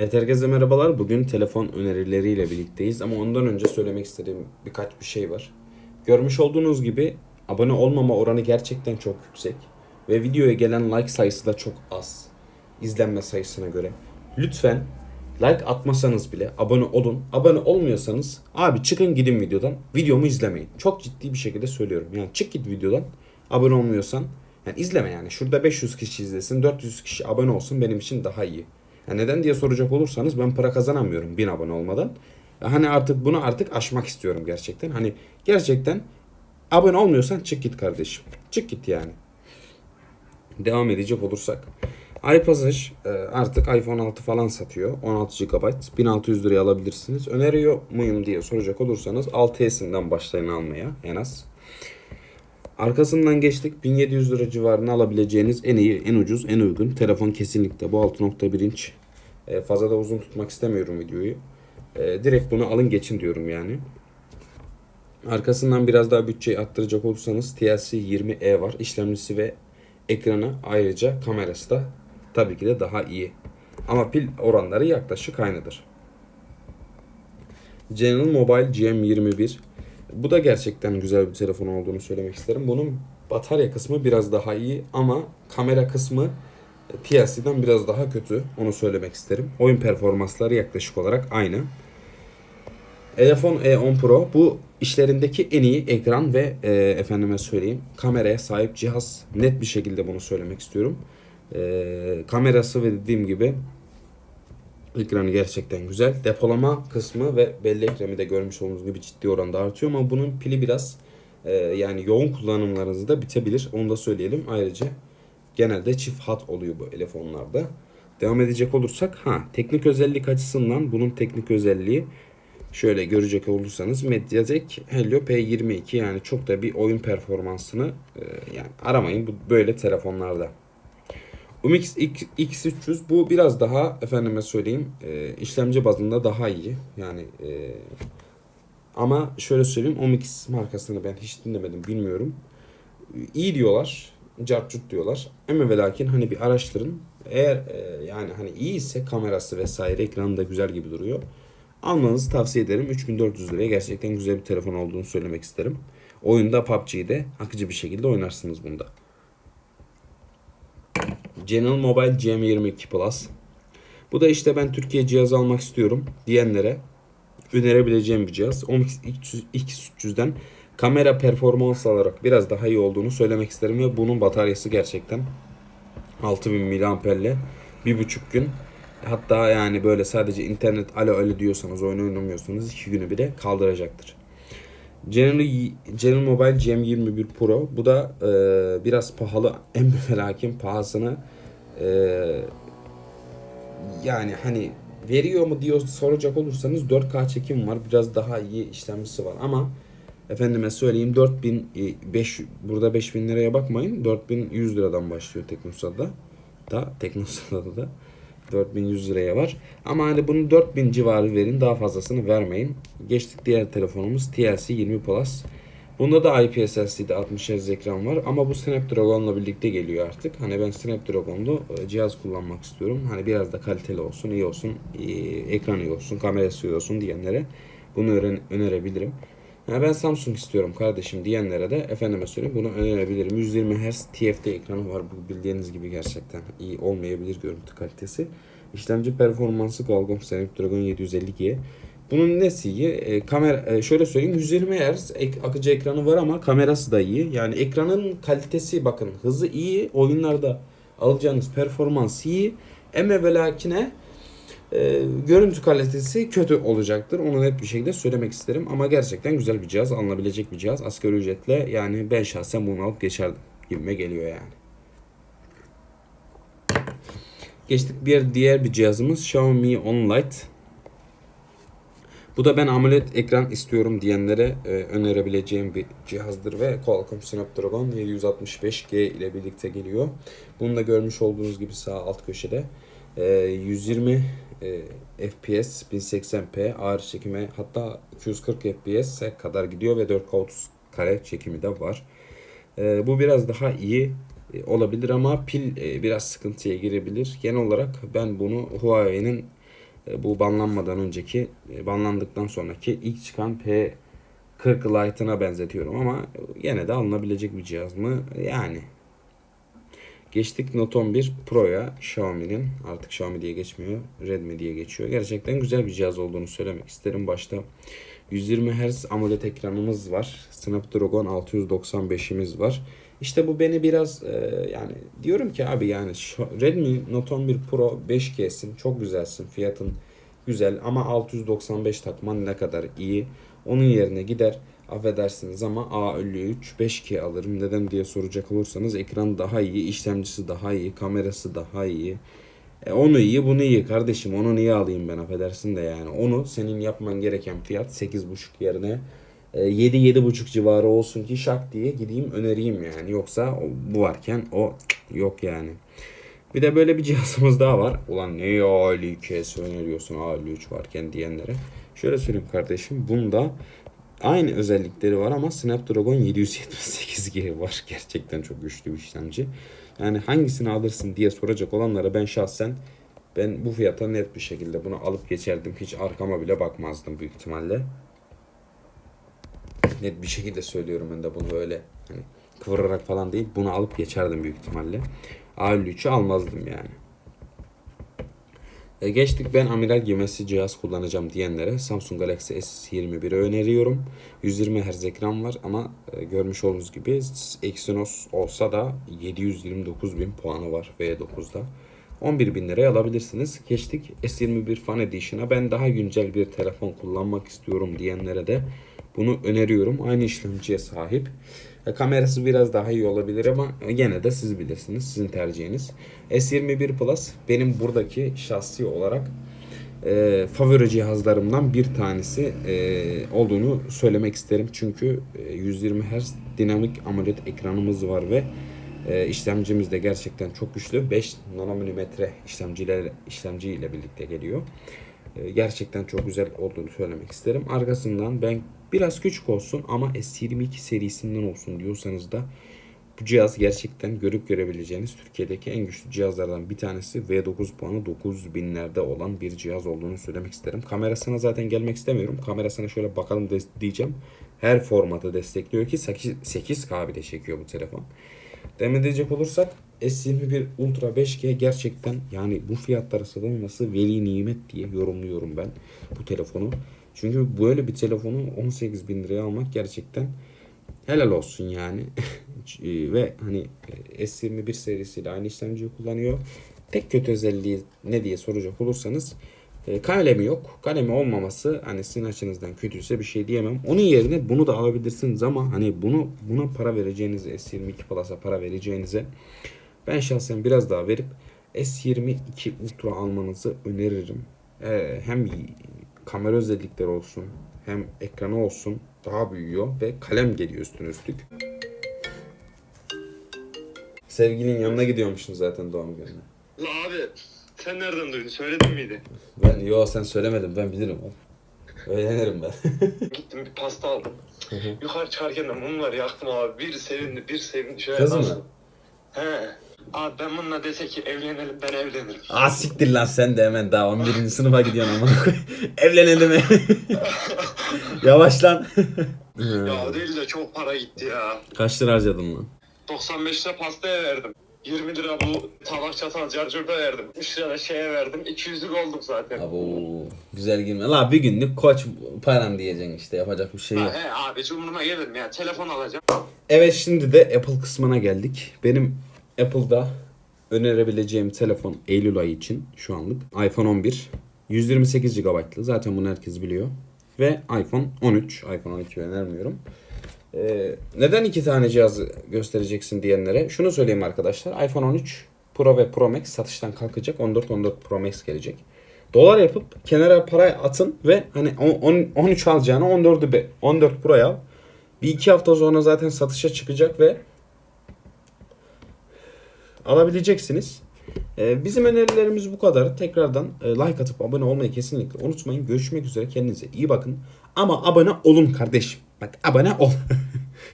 Evet herkese merhabalar. Bugün telefon önerileriyle birlikteyiz ama ondan önce söylemek istediğim birkaç bir şey var. Görmüş olduğunuz gibi abone olmama oranı gerçekten çok yüksek ve videoya gelen like sayısı da çok az izlenme sayısına göre. Lütfen like atmasanız bile abone olun. Abone olmuyorsanız abi çıkın gidin videodan. Videomu izlemeyin. Çok ciddi bir şekilde söylüyorum. Yani çık git videodan. Abone olmuyorsan yani izleme yani. Şurada 500 kişi izlesin, 400 kişi abone olsun benim için daha iyi. Ya neden diye soracak olursanız ben para kazanamıyorum 1000 abone olmadan. Hani artık bunu artık aşmak istiyorum gerçekten. Hani gerçekten abone olmuyorsan çık git kardeşim. Çık git yani. Devam edecek olursak. iPassage e, artık iPhone 6 falan satıyor. 16 GB. 1600 liraya alabilirsiniz. Öneriyor muyum diye soracak olursanız 6S'inden başlayın almaya en az. Arkasından geçtik. 1700 lira civarına alabileceğiniz en iyi, en ucuz, en uygun telefon kesinlikle bu 6.1 inç. E, fazla da uzun tutmak istemiyorum videoyu. E, direkt bunu alın geçin diyorum yani. Arkasından biraz daha bütçeyi arttıracak olursanız TLC 20e var. İşlemcisi ve ekranı ayrıca kamerası da tabii ki de daha iyi. Ama pil oranları yaklaşık aynıdır. General Mobile GM21. Bu da gerçekten güzel bir telefon olduğunu söylemek isterim. Bunun batarya kısmı biraz daha iyi ama kamera kısmı TLC'den biraz daha kötü. Onu söylemek isterim. Oyun performansları yaklaşık olarak aynı. Elefon E10 Pro bu işlerindeki en iyi ekran ve e, efendime söyleyeyim kameraya sahip cihaz. Net bir şekilde bunu söylemek istiyorum. E, kamerası ve dediğim gibi ekranı gerçekten güzel. Depolama kısmı ve bellek RAM'i de görmüş olduğunuz gibi ciddi oranda artıyor ama bunun pili biraz e, yani yoğun kullanımlarınızda bitebilir. Onu da söyleyelim. Ayrıca genelde çift hat oluyor bu telefonlarda. Devam edecek olursak ha teknik özellik açısından bunun teknik özelliği şöyle görecek olursanız Mediatek Helio P22 yani çok da bir oyun performansını e, yani aramayın bu böyle telefonlarda. UMX X300 bu biraz daha efendime söyleyeyim e, işlemci bazında daha iyi. Yani e, ama şöyle söyleyeyim UMX markasını ben hiç dinlemedim bilmiyorum. İyi diyorlar. Cartcut diyorlar. Ama ve lakin hani bir araştırın. Eğer e, yani hani iyi ise kamerası vesaire ekranı da güzel gibi duruyor. Almanızı tavsiye ederim. 3400 liraya gerçekten güzel bir telefon olduğunu söylemek isterim. Oyunda PUBG'yi de akıcı bir şekilde oynarsınız bunda. General Mobile GM22 Plus. Bu da işte ben Türkiye cihaz almak istiyorum diyenlere önerebileceğim bir cihaz. OMX X300'den kamera performans olarak biraz daha iyi olduğunu söylemek isterim ve bunun bataryası gerçekten 6000 mAh'le bir buçuk gün hatta yani böyle sadece internet alo alo diyorsanız oyun oynamıyorsanız iki günü bile kaldıracaktır. General, General Mobile GM21 Pro. Bu da e, biraz pahalı. En ve lakin pahasını e, yani hani veriyor mu diyor soracak olursanız 4K çekim var. Biraz daha iyi işlemcisi var ama efendime söyleyeyim 4000 5 burada 5000 liraya bakmayın. 4100 liradan başlıyor Teknosa'da. Da Teknosa'da da 4100 liraya var. Ama hani bunu 4000 civarı verin. Daha fazlasını vermeyin. Geçtik diğer telefonumuz TLC 20 Plus. Bunda da IPS LCD 60 Hz ekran var ama bu Snapdragon'la birlikte geliyor artık. Hani ben Snapdragon'lu e, cihaz kullanmak istiyorum. Hani biraz da kaliteli olsun, iyi olsun, iyi, ekran iyi olsun, kamerası iyi olsun diyenlere bunu önerebilirim. Yani ben Samsung istiyorum kardeşim diyenlere de efendime söyleyeyim bunu önerebilirim. 120 Hz TFT ekranı var. Bu bildiğiniz gibi gerçekten iyi olmayabilir görüntü kalitesi. İşlemci performansı Qualcomm Snapdragon 750G. Bunun nesi iyi? E, kamera e, şöyle söyleyeyim 120 Hz ek, akıcı ekranı var ama kamerası da iyi. Yani ekranın kalitesi bakın hızı iyi. Oyunlarda alacağınız performans iyi. Eme ve lakine e, görüntü kalitesi kötü olacaktır. Onu net bir şekilde söylemek isterim. Ama gerçekten güzel bir cihaz. Alınabilecek bir cihaz. Asgari ücretle yani ben şahsen bunu alıp geçerdim gibime geliyor yani. Geçtik bir diğer bir cihazımız Xiaomi On Lite. Bu da ben AMOLED ekran istiyorum diyenlere e, önerebileceğim bir cihazdır ve Qualcomm Snapdragon 765G ile birlikte geliyor. Bunu da görmüş olduğunuz gibi sağ alt köşede e, 120 e, FPS 1080p ağır çekime hatta 240 FPS'e kadar gidiyor ve 4K 30 kare çekimi de var. E, bu biraz daha iyi e, olabilir ama pil e, biraz sıkıntıya girebilir. Genel olarak ben bunu Huawei'nin bu banlanmadan önceki, e, banlandıktan sonraki ilk çıkan P40 Lite'ına benzetiyorum ama yine de alınabilecek bir cihaz mı? Yani. Geçtik Note 11 Pro'ya Xiaomi'nin artık Xiaomi diye geçmiyor Redmi diye geçiyor. Gerçekten güzel bir cihaz olduğunu söylemek isterim başta. 120 Hz AMOLED ekranımız var. Snapdragon 695'imiz var. İşte bu beni biraz e, yani diyorum ki abi yani şu Redmi Note 11 Pro 5G'sin çok güzelsin fiyatın güzel ama 695 takman ne kadar iyi. Onun yerine gider affedersiniz ama A53 5G alırım. Neden diye soracak olursanız ekran daha iyi, işlemcisi daha iyi, kamerası daha iyi. E onu iyi bunu iyi kardeşim onu niye alayım ben affedersin de yani. Onu senin yapman gereken fiyat 8.5 yerine 7-7.5 civarı olsun ki şak diye gideyim önereyim yani. Yoksa o- bu varken o yok yani. Bir de böyle bir cihazımız daha var. Ulan ne A52 öneriyorsun A53 varken diyenlere. Şöyle söyleyeyim kardeşim. Bunda aynı özellikleri var ama Snapdragon 778G var. Gerçekten çok güçlü bir işlemci. Yani hangisini alırsın diye soracak olanlara ben şahsen ben bu fiyata net bir şekilde bunu alıp geçerdim. Hiç arkama bile bakmazdım büyük ihtimalle. Net bir şekilde söylüyorum ben de bunu böyle hani kıvırarak falan değil. Bunu alıp geçerdim büyük ihtimalle. A53'ü almazdım yani. E, geçtik ben amiral gemisi cihaz kullanacağım diyenlere Samsung Galaxy S21'i öneriyorum. 120 Hz ekran var ama e, görmüş olduğunuz gibi Exynos olsa da 729 bin puanı var V9'da. 11 bin liraya alabilirsiniz. Geçtik S21 Fan Edition'a. Ben daha güncel bir telefon kullanmak istiyorum diyenlere de bunu öneriyorum. Aynı işlemciye sahip. E, Kamerası biraz daha iyi olabilir ama gene de siz bilirsiniz. Sizin tercihiniz. S21 Plus benim buradaki şahsi olarak e, favori cihazlarımdan bir tanesi e, olduğunu söylemek isterim. Çünkü e, 120 Hz dinamik AMOLED ekranımız var ve e, işlemcimiz de gerçekten çok güçlü. 5 nanomilimetre işlemciyle işlemci birlikte geliyor. E, gerçekten çok güzel olduğunu söylemek isterim. Arkasından ben biraz küçük olsun ama S22 serisinden olsun diyorsanız da bu cihaz gerçekten görüp görebileceğiniz Türkiye'deki en güçlü cihazlardan bir tanesi V9 puanı 9000'lerde olan bir cihaz olduğunu söylemek isterim. Kamerasına zaten gelmek istemiyorum. Kamerasına şöyle bakalım diyeceğim. Her formatı destekliyor ki 8, 8K bile çekiyor bu telefon. Demin diyecek olursak S21 Ultra 5G gerçekten yani bu fiyatlara satılması veli nimet diye yorumluyorum ben bu telefonu. Çünkü böyle bir telefonu 18 bin liraya almak gerçekten helal olsun yani. Ve hani e, S21 serisiyle aynı işlemciyi kullanıyor. Tek kötü özelliği ne diye soracak olursanız e, kalemi yok. Kalemi olmaması hani sizin açınızdan kötüyse bir şey diyemem. Onun yerine bunu da alabilirsiniz ama hani bunu buna para vereceğinize S22 Plus'a para vereceğinize ben şahsen biraz daha verip S22 Ultra almanızı öneririm. Ee, hem kamera özellikleri olsun hem ekranı olsun daha büyüyor ve kalem geliyor üstüne üstlük. Sevgilinin yanına gidiyormuşsun zaten doğum gününe. La abi sen nereden duydun? Söyledin miydi? Ben yo sen söylemedin ben bilirim. Öğrenirim ben. Gittim bir pasta aldım. Yukarı çıkarken de mumları yaktım abi. Bir sevindi bir sevindi. Şöyle Kız mı? He. Abi ben bununla dese ki evlenelim ben evlenirim. Aa siktir lan sen de hemen daha 11. sınıfa gidiyorsun ama. Evlenelim. Yavaş lan. ya o değil de çok para gitti ya. Kaç lira harcadın lan? 95 lira pastaya verdim. 20 lira bu tabak çatal carcurda verdim. 3 lira da şeye verdim. 200'lük olduk zaten. Abo güzel girme. La bir günlük koç param diyeceksin işte yapacak bir şey yok. Ha, he abi cumhuruma gelirim ya. Telefon alacağım. Evet şimdi de Apple kısmına geldik. Benim Apple'da önerebileceğim telefon Eylül ayı için şu anlık iPhone 11 128 GB'lı zaten bunu herkes biliyor. Ve iPhone 13. iPhone 12 önermiyorum. Ee, neden iki tane cihazı göstereceksin diyenlere şunu söyleyeyim arkadaşlar. iPhone 13 Pro ve Pro Max satıştan kalkacak. 14 14 Pro Max gelecek. Dolar yapıp kenara para atın ve hani on- on- 13 alacağına 14'ü be 14 Pro'ya al. Bir iki hafta sonra zaten satışa çıkacak ve alabileceksiniz. Ee, bizim önerilerimiz bu kadar. Tekrardan e, like atıp abone olmayı kesinlikle unutmayın. Görüşmek üzere. Kendinize iyi bakın. Ama abone olun kardeşim. Bak abone ol.